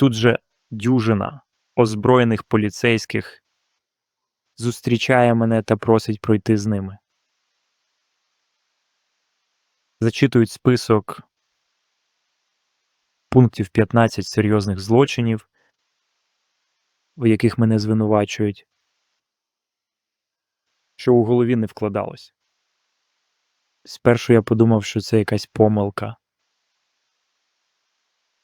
тут же дюжина озброєних поліцейських зустрічає мене та просить пройти з ними. Зачитують список пунктів 15 серйозних злочинів, в яких мене звинувачують, що у голові не вкладалось. Спершу я подумав, що це якась помилка.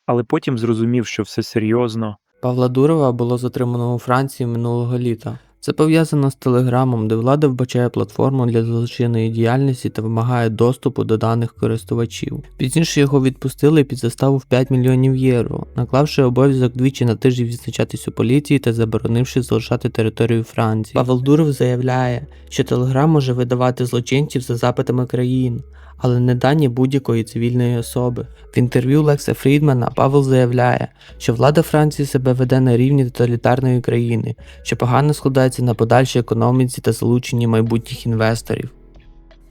Але потім зрозумів, що все серйозно. Павла Дурова було затримано у Франції минулого літа. Це пов'язано з телеграмом, де влада вбачає платформу для злочинної діяльності та вимагає доступу до даних користувачів. Пізніше його відпустили під заставу в 5 мільйонів євро, наклавши обов'язок двічі на тиждень відзначатись у поліції та заборонивши залишати територію Франції. Павел Дуров заявляє, що телеграм може видавати злочинців за запитами країн, але не дані будь-якої цивільної особи. В інтерв'ю Лекса Фрідмана Павел заявляє, що влада Франції себе веде на рівні тоталітарної країни, що погано складається на подальшій економіці та залученні майбутніх інвесторів.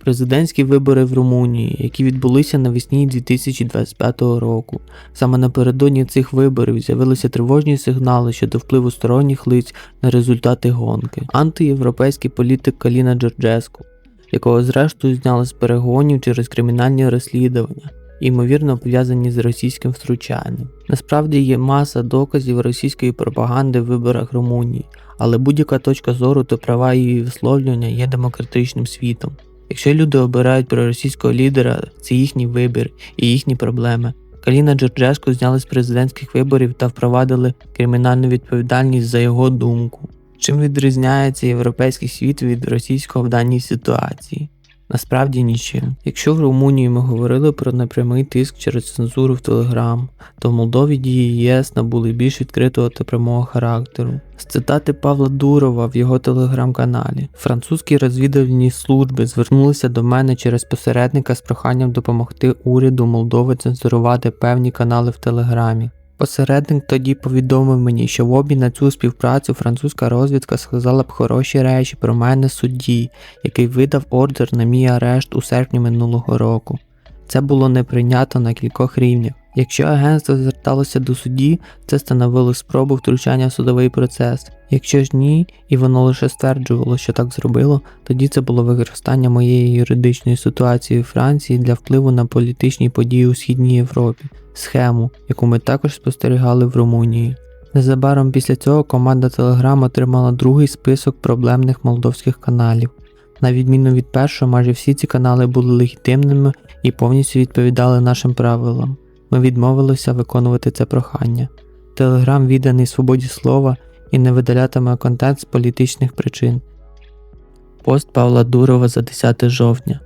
Президентські вибори в Румунії, які відбулися навесні 2025 року. Саме напередодні цих виборів з'явилися тривожні сигнали щодо впливу сторонніх лиць на результати гонки. Антиєвропейський політик Каліна Джорджеску, якого зрештою зняли з перегонів через кримінальні розслідування, ймовірно пов'язані з російським втручанням. Насправді є маса доказів російської пропаганди в виборах Румунії, але будь-яка точка зору та права її висловлювання є демократичним світом. Якщо люди обирають проросійського лідера, це їхній вибір і їхні проблеми. Каліна Джорджеску зняли з президентських виборів та впровадили кримінальну відповідальність за його думку. Чим відрізняється європейський світ від російського в даній ситуації? Насправді нічим. Якщо в Румунії ми говорили про непрямий тиск через цензуру в Телеграм, то в Молдові дії ЄС набули більш відкритого та прямого характеру. З цитати Павла Дурова в його телеграм-каналі французькі розвідувальні служби звернулися до мене через посередника з проханням допомогти уряду Молдови цензурувати певні канали в Телеграмі. Посередник тоді повідомив мені, що в обмін на цю співпрацю французька розвідка сказала б хороші речі про мене судді, який видав ордер на мій арешт у серпні минулого року. Це було не прийнято на кількох рівнях. Якщо агентство зверталося до судді, це становило спробу втручання в судовий процес. Якщо ж ні, і воно лише стверджувало, що так зробило, тоді це було використання моєї юридичної ситуації у Франції для впливу на політичні події у Східній Європі, схему, яку ми також спостерігали в Румунії. Незабаром після цього команда Telegram отримала другий список проблемних молдовських каналів. На відміну від першого, майже всі ці канали були легітимними і повністю відповідали нашим правилам. Ми відмовилися виконувати це прохання. Телеграм відданий свободі слова і не видалятиме контент з політичних причин. Пост Павла Дурова за 10 жовтня.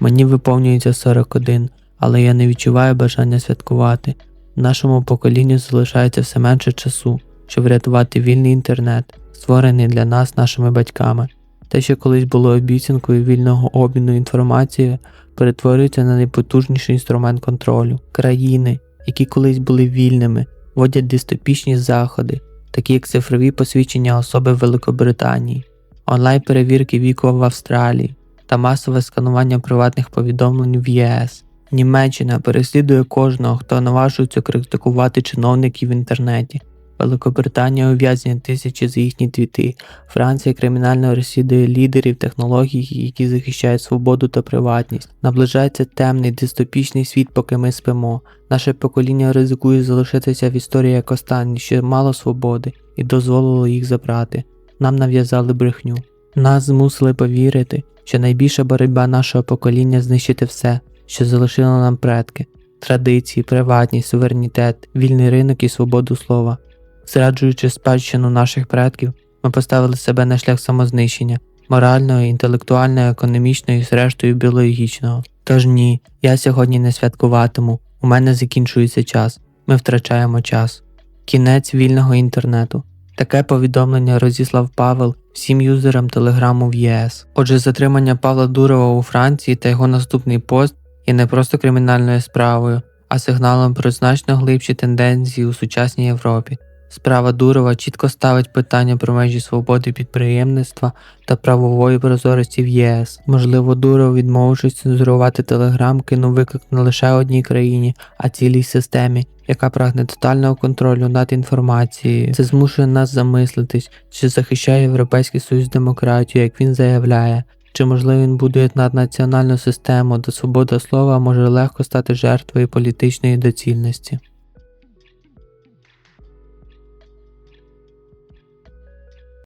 Мені виповнюється 41, але я не відчуваю бажання святкувати. Нашому поколінню залишається все менше часу, щоб врятувати вільний інтернет, створений для нас нашими батьками. Те, що колись було обіцянкою вільного обміну інформацією, перетворюється на найпотужніший інструмент контролю. Країни, які колись були вільними, вводять дистопічні заходи, такі як цифрові посвідчення особи в Великобританії, онлайн-перевірки віку в Австралії та масове сканування приватних повідомлень в ЄС. Німеччина переслідує кожного, хто наважується критикувати чиновників в інтернеті. Великобританія ув'язнює тисячі за їхні твіти. Франція кримінально розслідує лідерів технологій, які захищають свободу та приватність. Наближається темний дистопічний світ, поки ми спимо. Наше покоління ризикує залишитися в історії як останні, що мало свободи, і дозволило їх забрати. Нам нав'язали брехню. Нас змусили повірити, що найбільша боротьба нашого покоління знищити все, що залишили нам предки. Традиції, приватність, суверенітет, вільний ринок і свободу слова. Зраджуючи спадщину наших предків, ми поставили себе на шлях самознищення, морального, інтелектуального, економічного і зрештою біологічного. Тож ні, я сьогодні не святкуватиму, у мене закінчується час, ми втрачаємо час. Кінець вільного інтернету. Таке повідомлення розіслав Павел всім юзерам телеграму в ЄС. Отже, затримання Павла Дурова у Франції та його наступний пост є не просто кримінальною справою, а сигналом про значно глибші тенденції у сучасній Європі. Справа Дурова чітко ставить питання про межі свободи підприємництва та правової прозорості в ЄС. Можливо, Дуров, відмовившись цензурувати Телеграм, кинув виклик не лише одній країні, а цілій системі, яка прагне тотального контролю над інформацією. Це змушує нас замислитись, чи захищає Європейський Союз демократію, як він заявляє. Чи можливо він будує наднаціональну систему, де свобода слова може легко стати жертвою політичної доцільності?